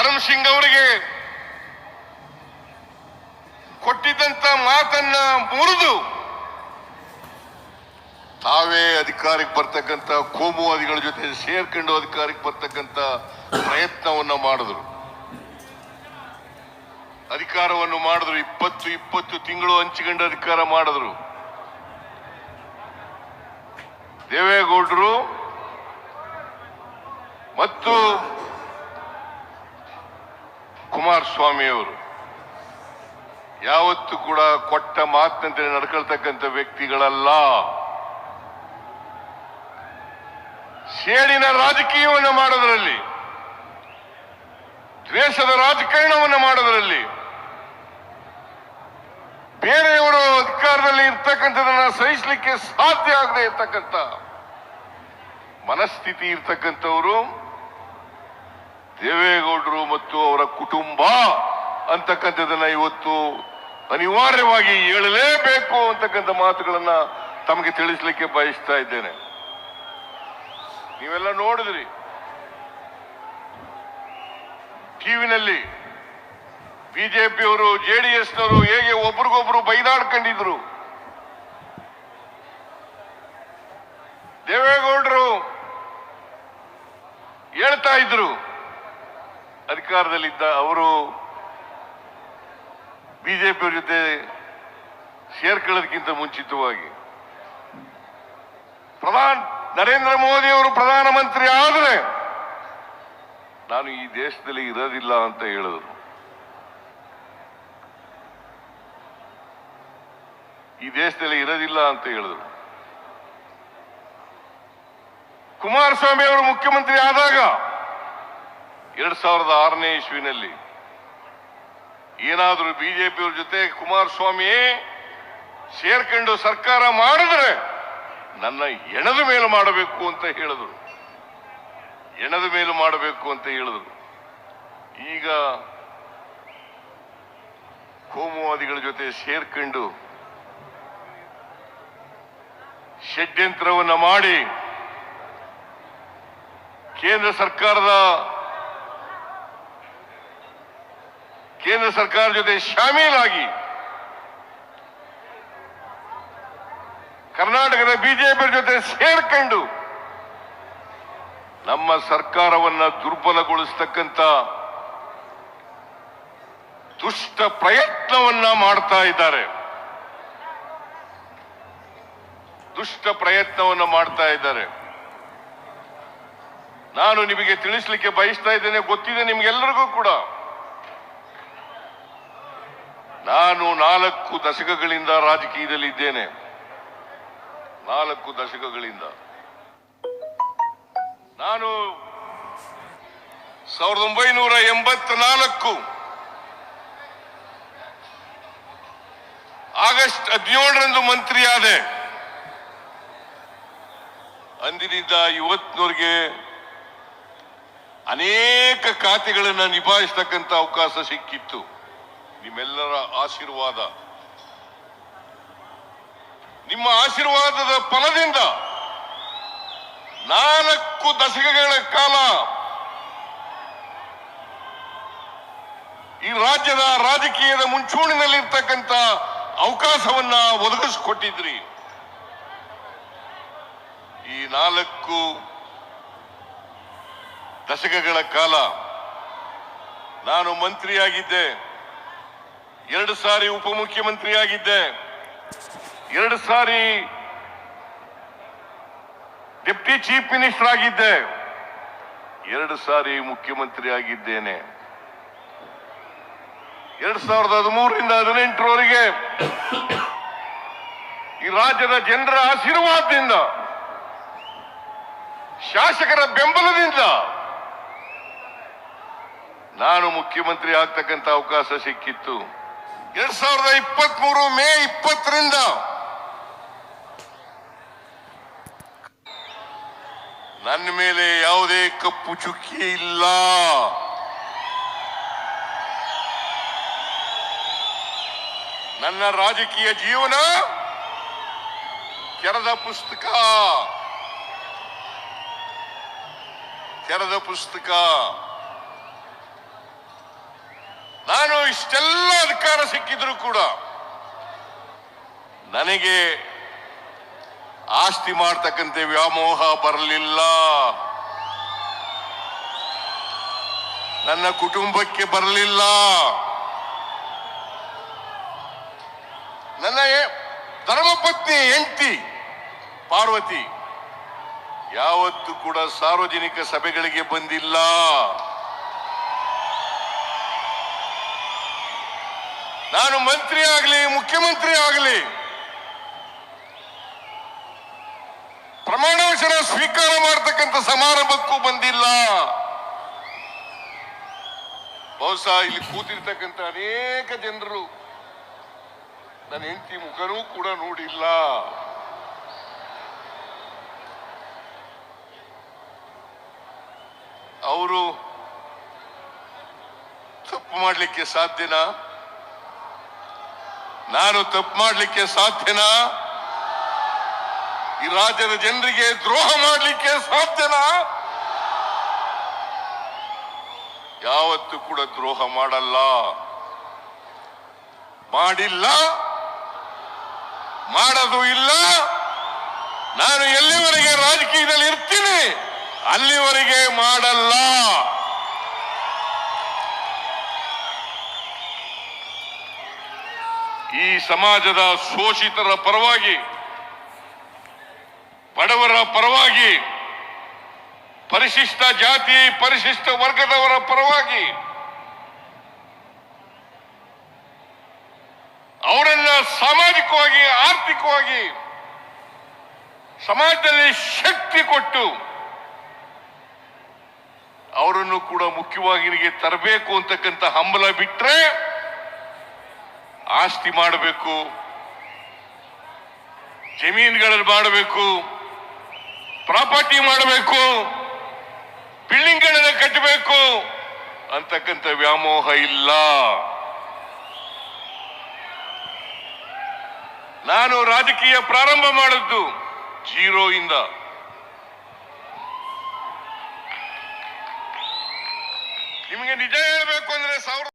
ಧರ್ಮ್ ಸಿಂಗ್ ಅವರಿಗೆ ಕೊಟ್ಟಿದ್ದಂತ ಮಾತನ್ನ ಮುರಿದು ತಾವೇ ಅಧಿಕಾರಕ್ಕೆ ಬರ್ತಕ್ಕಂಥ ಕೋಮುವಾದಿಗಳ ಜೊತೆ ಸೇರ್ಕೊಂಡು ಅಧಿಕಾರಕ್ಕೆ ಬರ್ತಕ್ಕಂಥ ಪ್ರಯತ್ನವನ್ನ ಮಾಡಿದ್ರು. ಅಧಿಕಾರವನ್ನು ಮಾಡಿದ್ರು. ಇಪ್ಪತ್ತು ಇಪ್ಪತ್ತು ತಿಂಗಳು ಹಂಚಿಕೊಂಡು ಅಧಿಕಾರ ಮಾಡಿದ್ರು. ದೇವೇಗೌಡರು ಮತ್ತು ಕುಮಾರಸ್ವಾಮಿ ಅವರು ಯಾವತ್ತು ಕೂಡ ಕೊಟ್ಟ ಮಾತಿನಂತೆ ನಡ್ಕೊಳ್ತಕ್ಕಂಥ ವ್ಯಕ್ತಿಗಳಲ್ಲ. ಸೇಡಿನ ರಾಜಕೀಯವನ್ನು ಮಾಡೋದರಲ್ಲಿ, ದ್ವೇಷದ ರಾಜಕಾರಣವನ್ನು ಮಾಡೋದರಲ್ಲಿ ಬೇರೆಯವರು ಅಧಿಕಾರದಲ್ಲಿ ಇರ್ತಕ್ಕಂಥದನ್ನ ಸಹಿಸಲಿಕ್ಕೆ ಸಾಧ್ಯ ಆಗದೆ ಇರ್ತಕ್ಕಂಥ ಮನಸ್ಥಿತಿ ಇರ್ತಕ್ಕಂಥವರು ದೇವೇಗೌಡರು ಮತ್ತು ಅವರ ಕುಟುಂಬ ಅಂತಕ್ಕಂಥದನ್ನ ಇವತ್ತು ಅನಿವಾರ್ಯವಾಗಿ ಹೇಳಲೇಬೇಕು ಅಂತಕ್ಕಂಥ ಮಾತುಗಳನ್ನ ತಮಗೆ ತಿಳಿಸ್ಲಿಕ್ಕೆ ಬಯಸ್ತಾ ಇದ್ದೇನೆ. ನೀವೆಲ್ಲ ನೋಡಿದ್ರಿ. ಟಿವಿನಲ್ಲಿ ಬಿಜೆಪಿಯವರು ನವರು ಹೇಗೆ ಒಬ್ರಿಗೊಬ್ರು ಬೈದಾಡ್ಕೊಂಡಿದ್ರು. ದೇವೇಗೌಡರು ಹೇಳ್ತಾ ಇದ್ರು. ಅಧಿಕಾರದಲ್ಲಿದ್ದ ಅವರು ಬಿಜೆಪಿಯವ್ರ ಜೊತೆ ಸೇರ್ಕೊಳ್ಳೋದಕ್ಕಿಂತ ಮುಂಚಿತವಾಗಿ. ಪ್ರಧಾನ ನರೇಂದ್ರ ಮೋದಿ ಅವರು ಪ್ರಧಾನಮಂತ್ರಿ ಆದರೆ ನಾನು ಈ ದೇಶದಲ್ಲಿ ಇರೋದಿಲ್ಲ ಅಂತ ಹೇಳಿದರು. ಈ ದೇಶದಲ್ಲಿ ಇರೋದಿಲ್ಲ ಅಂತ ಹೇಳಿದರು. ಕುಮಾರಸ್ವಾಮಿ ಅವರು ಮುಖ್ಯಮಂತ್ರಿ ಆದಾಗ ಎರಡ್ ಸಾವಿರದ ಆರನೇ ಇಸ್ವಿನಲ್ಲಿ ಏನಾದರೂ ಬಿಜೆಪಿಯವ್ರ ಜೊತೆ ಕುಮಾರಸ್ವಾಮಿ ಸೇರ್ಕೊಂಡು ಸರ್ಕಾರ ಮಾಡಿದ್ರೆ ನನ್ನ ಎಣದ ಮೇಲೆ ಮಾಡಬೇಕು ಅಂತ ಹೇಳಿದ್ರು. ಎಣದ ಮೇಲೆ ಮಾಡಬೇಕು ಅಂತ ಹೇಳಿದ್ರು. ಈಗ ಕೋಮುವಾದಿಗಳ ಜೊತೆ ಸೇರ್ಕೊಂಡು ಷಡ್ಯಂತ್ರವನ್ನು ಮಾಡಿ ಕೇಂದ್ರ ಸರ್ಕಾರದ ಕೇಂದ್ರ ಸರ್ಕಾರ ಜೊತೆ ಶಾಮೀಲಾಗಿ ಕರ್ನಾಟಕದ ಬಿಜೆಪಿ ಜೊತೆ ಸೇರ್ಕೊಂಡು ನಮ್ಮ ಸರ್ಕಾರವನ್ನ ದುರ್ಬಲಗೊಳಿಸ್ತಕ್ಕಂಥ ದುಷ್ಟ ಪ್ರಯತ್ನವನ್ನ ಮಾಡ್ತಾ ಇದ್ದಾರೆ. ದುಷ್ಟ ಪ್ರಯತ್ನವನ್ನ ಮಾಡ್ತಾ ಇದ್ದಾರೆ. ನಾನು ನಿಮಗೆ ತಿಳಿಸ್ಲಿಕ್ಕೆ ಬಯಸ್ತಾ ಇದ್ದೇನೆ, ಗೊತ್ತಿದೆ ನಿಮ್ಗೆಲ್ಲರಿಗೂ ಕೂಡ. ನಾನು ನಾಲ್ಕು ದಶಕಗಳಿಂದ ರಾಜಕೀಯದಲ್ಲಿ ಇದ್ದೇನೆ ನಾಲ್ಕು ದಶಕಗಳಿಂದ. ನಾನು ಸಾವಿರದ ಒಂಬೈನೂರ ಎಂಬತ್ನಾಲ್ಕು ಆಗಸ್ಟ್ ಹದಿನೇಳರಂದು ಮಂತ್ರಿಯಾದೆ. ಅಂದಿನಿಂದ ಇವತ್ತಿನವರೆಗೆ ಅನೇಕ ಖಾತೆಗಳನ್ನು ನಿಭಾಯಿಸ್ತಕ್ಕಂಥ ಅವಕಾಶ ಸಿಕ್ಕಿತ್ತು. ನಿಮ್ಮೆಲ್ಲರ ಆಶೀರ್ವಾದ. ನಿಮ್ಮ ಆಶೀರ್ವಾದದ ಫಲದಿಂದ ನಾಲ್ಕು ದಶಕಗಳ ಕಾಲ ಈ ರಾಜ್ಯದ ರಾಜಕೀಯದ ಮುಂಚೂಣಿನಲ್ಲಿರ್ತಕ್ಕಂಥ ಅವಕಾಶವನ್ನ ಒದಗಿಸಿಕೊಟ್ಟಿದ್ರಿ. ಈ ನಾಲ್ಕು ದಶಕಗಳ ಕಾಲ ನಾನು ಮಂತ್ರಿಯಾಗಿದ್ದೆ. ಎರಡು ಸಾರಿ ಉಪಮುಖ್ಯಮಂತ್ರಿಯಾಗಿದ್ದೆ. ಎರಡು ಸಾರಿ ಡೆಪ್ಟಿ ಚೀಫ್ ಮಿನಿಸ್ಟರ್ ಆಗಿದ್ದೆ. ಎರಡು ಸಾರಿ ಮುಖ್ಯಮಂತ್ರಿ ಆಗಿದ್ದೇನೆ ಎರಡ್ ಸಾವಿರದ ಹದಿಮೂರರಿಂದ ಹದಿನೆಂಟರವರೆಗೆ ಈ ರಾಜ್ಯದ ಜನರ ಆಶೀರ್ವಾದದಿಂದ, ಶಾಸಕರ ಬೆಂಬಲದಿಂದ ನಾನು ಮುಖ್ಯಮಂತ್ರಿ ಆಗ್ತಕ್ಕಂಥ ಅವಕಾಶ ಸಿಕ್ಕಿತ್ತು. ಎರಡ್ ಸಾವಿರದ ಇಪ್ಪತ್ತ್ ಮೂರು ಮೇ ಇಪ್ಪತ್ತರಿಂದ. ನನ್ನ ಮೇಲೆ ಯಾವುದೇ ಕಪ್ಪು ಚುಕ್ಕಿ ಇಲ್ಲ. ನನ್ನ ರಾಜಕೀಯ ಜೀವನ ಕೆರದ ಪುಸ್ತಕ. ಕೆರದ ಪುಸ್ತಕ. ನಾನು ಇಷ್ಟೆಲ್ಲ ಅಧಿಕಾರ ಸಿಕ್ಕಿದ್ರು ಕೂಡ ನನಗೆ ಆಸ್ತಿ ಮಾಡ್ತಕ್ಕಂಥ ವ್ಯಾಮೋಹ ಬರಲಿಲ್ಲ. ನನ್ನ ಕುಟುಂಬಕ್ಕೆ ಬರಲಿಲ್ಲ. ನನ್ನ ಧರ್ಮಪತ್ನಿ ಹೆಂಡತಿ ಪಾರ್ವತಿ ಯಾವತ್ತು ಕೂಡ ಸಾರ್ವಜನಿಕ ಸಭೆಗಳಿಗೆ ಬಂದಿಲ್ಲ. ನಾನು ಮಂತ್ರಿ ಆಗಲಿ, ಮುಖ್ಯಮಂತ್ರಿ ಆಗಲಿ ಪ್ರಮಾಣ ವಚನ ಸ್ವೀಕಾರ ಮಾಡತಕ್ಕಂಥ ಸಮಾರಂಭಕ್ಕೂ ಬಂದಿಲ್ಲ. ಬಹುಶಃ ಇಲ್ಲಿ ಕೂತಿರ್ತಕ್ಕಂಥ ಅನೇಕ ಜನರು ನನ್ನ ಹೆಂಡತಿ ಮುಖನೂ ಕೂಡ ನೋಡಿಲ್ಲ. ಅವರು ತಪ್ಪು ಮಾಡಲಿಕ್ಕೆ ಸಾಧ್ಯನಾ? ನಾನು ತಪ್ಪು ಮಾಡಲಿಕ್ಕೆ ಸಾಧ್ಯನಾ? ಈ ರಾಜ್ಯದ ಜನರಿಗೆ ದ್ರೋಹ ಮಾಡಲಿಕ್ಕೆ ಸಾಧ್ಯನಾ? ಯಾವತ್ತು ಕೂಡ ದ್ರೋಹ ಮಾಡಲ್ಲ. ಮಾಡಿಲ್ಲ. ಮಾಡೋದು ಇಲ್ಲ. ನಾನು ಎಲ್ಲಿವರೆಗೆ ರಾಜಕೀಯದಲ್ಲಿ ಇರ್ತೀನಿ? ಅಲ್ಲಿವರೆಗೆ ಮಾಡಲ್ಲ. ಈ ಸಮಾಜದ ಶೋಷಿತರ ಪರವಾಗಿ, ಬಡವರ ಪರವಾಗಿ, ಪರಿಶಿಷ್ಟ ಜಾತಿ, ಪರಿಶಿಷ್ಟ ವರ್ಗದವರ ಪರವಾಗಿ ಅವರನ್ನ ಸಾಮಾಜಿಕವಾಗಿ, ಆರ್ಥಿಕವಾಗಿ, ಸಮಾಜದಲ್ಲಿ ಶಕ್ತಿ ಕೊಟ್ಟು, ಅವರನ್ನು ಕೂಡ ಮುಖ್ಯವಾಹಿನಿಗೆ ತರಬೇಕು ಅಂತಕ್ಕಂಥ ಹಂಬಲ ಬಿಟ್ರೆ ಆಸ್ತಿ ಮಾಡಬೇಕು, ಜಮೀನುಗಳಲ್ಲಿ ಮಾಡಬೇಕು, ಪ್ರಾಪರ್ಟಿ ಮಾಡಬೇಕು, ಬಿಲ್ಡಿಂಗ್ಗಳನ್ನು ಕಟ್ಟಬೇಕು ಅಂತಕ್ಕಂಥ ವ್ಯಾಮೋಹ ಇಲ್ಲ. ನಾನು ರಾಜಕೀಯ ಪ್ರಾರಂಭ ಮಾಡಿದ್ದು ಜೀರೋ ಇಂದ. ನಿಮಗೆ ನಿಜ ಹೇಳಬೇಕು ಅಂದ್ರೆ ಸಾವಿರದ